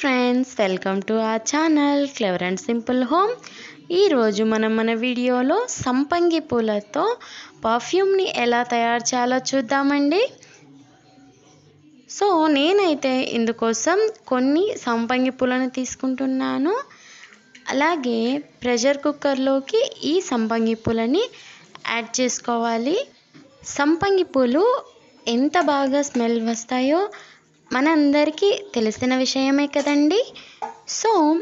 Friends welcome to ఆ channel clever and simple home ఈరోజు మనం మన వీడియోలో సంపంగి పూలతో పర్ఫ్యూమ్ని ఎలా తయారు చేయాలో చూద్దామండి. సో నేనైతే ఇందుకోసం కొన్ని సంపంగి పూలను తీసుకుంటున్నాను. అలాగే ప్రెషర్ కుక్కర్లోకి ఈ సంపంగి పూలని యాడ్ చేసుకోవాలి. సంపంగి పూలు ఎంత బాగా స్మెల్ వస్తాయో మనందరికీ తెలిసిన విషయమే కదండి. సో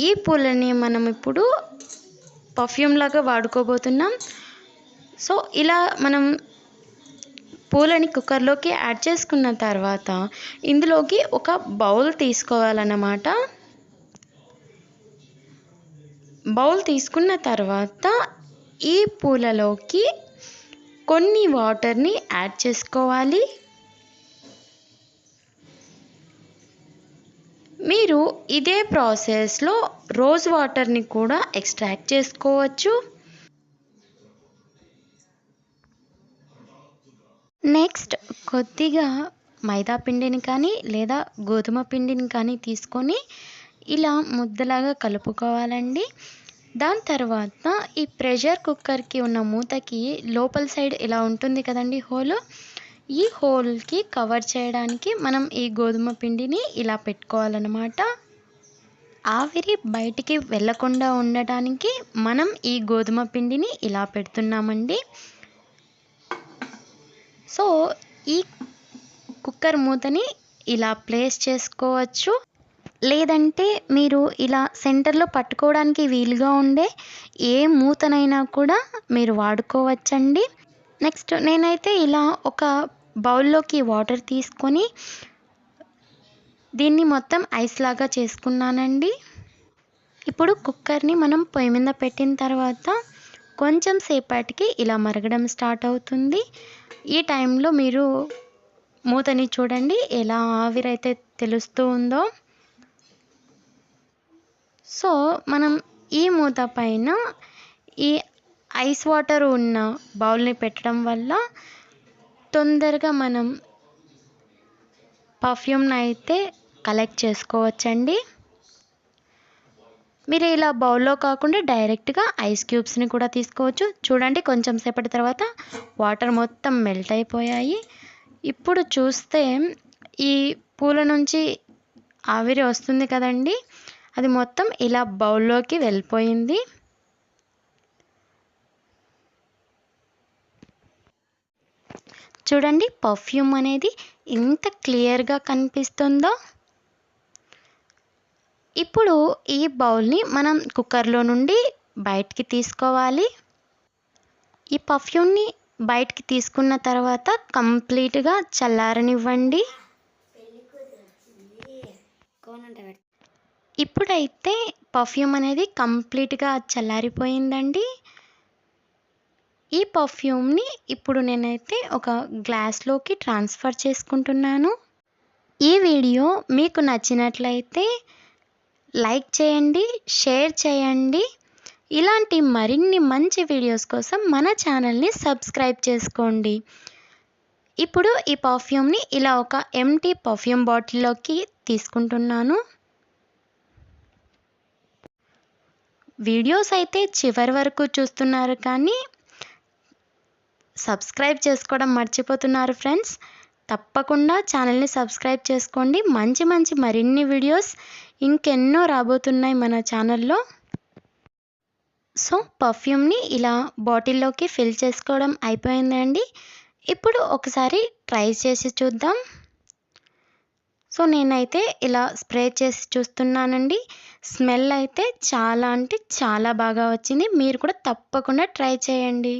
ఈ పూలని మనం ఇప్పుడు పర్ఫ్యూమ్ లాగా వాడుకోబోతున్నాం. సో ఇలా మనం పూలని కుక్కర్లోకి యాడ్ చేసుకున్న తర్వాత ఇందులోకి ఒక బౌల్ తీసుకోవాలన్నమాట. బౌల్ తీసుకున్న తర్వాత ఈ పూలలోకి కొన్ని వాటర్ని యాడ్ చేసుకోవాలి. మీరు ఇదే ప్రాసెస్లో రోజ్ వాటర్ని కూడా ఎక్స్ట్రాక్ట్ చేసుకోవచ్చు. నెక్స్ట్ కొద్దిగా మైదా పిండిని కానీ లేదా గోధుమ పిండిని కానీ తీసుకొని ఇలా ముద్దలాగా కలుపుకోవాలండి. దాని తర్వాత ఈ ప్రెషర్ కుక్కర్కి ఉన్న మూతకి లోపల సైడ్ ఇలా ఉంటుంది కదండి హోలు. ఈ హోల్కి కవర్ చేయడానికి మనం ఈ గోధుమ పిండిని ఇలా పెట్టుకోవాలన్నమాట. ఆవిరి బయటికి వెళ్ళకుండా ఉండటానికి మనం ఈ గోధుమ పిండిని ఇలా పెడుతున్నామండి. సో ఈ కుక్కర్ మూతని ఇలా ప్లేస్ చేసుకోవచ్చు. లేదంటే మీరు ఇలా సెంటర్లో పట్టుకోవడానికి వీలుగా ఉండే ఏ మూతనైనా కూడా మీరు వాడుకోవచ్చండి. నెక్స్ట్ నేనైతే ఇలా ఒక బౌల్లోకి వాటర్ తీసుకొని దీన్ని మొత్తం ఐస్ లాగా చేసుకున్నానండి. ఇప్పుడు కుక్కర్ని మనం పొయ్యి మీద పెట్టిన తర్వాత కొంచెం సేపటికి ఇలా మరగడం స్టార్ట్ అవుతుంది. ఈ టైంలో మీరు మూతని చూడండి ఎలా ఆవిరైతే తెలుస్తూ ఉందో. సో మనం ఈ మూత పైన ఈ ఐస్ వాటర్ ఉన్న బౌల్ని పెట్టడం వల్ల తొందరగా మనం పర్ఫ్యూమ్ని అయితే కలెక్ట్ చేసుకోవచ్చండి. మీరు ఇలా బౌల్లో కాకుండా డైరెక్ట్గా ఐస్ క్యూబ్స్ని కూడా తీసుకోవచ్చు. చూడండి కొంచెం సేపటి తర్వాత వాటర్ మొత్తం మెల్ట్ అయిపోయాయి. ఇప్పుడు చూస్తే ఈ పూల నుంచి ఆవిరి వస్తుంది కదండి. అది మొత్తం ఇలా బౌల్లోకి వెళ్ళిపోయింది. చూడండి పర్ఫ్యూమ్ అనేది ఎంత క్లియర్గా కనిపిస్తుందో. ఇప్పుడు ఈ బౌల్ని మనం కుక్కర్లో నుండి బయటికి తీసుకోవాలి. ఈ పర్ఫ్యూమ్ని బయటికి తీసుకున్న తర్వాత కంప్లీట్గా చల్లారనివ్వండి. ఇప్పుడైతే పర్ఫ్యూమ్ అనేది కంప్లీట్గా చల్లారిపోయిందండి. ఈ పర్ఫ్యూమ్ని ఇప్పుడు నేనైతే ఒక గ్లాస్లోకి ట్రాన్స్ఫర్ చేసుకుంటున్నాను. ఈ వీడియో మీకు నచ్చినట్లయితే లైక్ చేయండి షేర్ చేయండి. ఇలాంటి మరిన్ని మంచి వీడియోస్ కోసం మన ఛానల్ని సబ్స్క్రైబ్ చేసుకోండి. ఇప్పుడు ఈ పర్ఫ్యూమ్ని ఇలా ఒక ఎంటీ పర్ఫ్యూమ్ బాటిల్లోకి తీసుకుంటున్నాను. వీడియోస్ అయితే చివరి వరకు చూస్తున్నారు కానీ సబ్స్క్రైబ్ చేసుకోవడం మర్చిపోతున్నారు ఫ్రెండ్స్. తప్పకుండా ఛానల్ని సబ్స్క్రైబ్ చేసుకోండి. మంచి మంచి మరిన్ని వీడియోస్ ఇంకెన్నో రాబోతున్నాయి మన ఛానల్లో. సో పర్ఫ్యూమ్ని ఇలా బాటిల్లోకి ఫిల్ చేసుకోవడం అయిపోయిందండి. ఇప్పుడు ఒకసారి ట్రై చేసి చూద్దాం. సో నేనైతే ఇలా స్ప్రే చేసి చూస్తున్నానండి. స్మెల్ అయితే చాలా అంటే చాలా బాగా వచ్చింది. మీరు కూడా తప్పకుండా ట్రై చేయండి.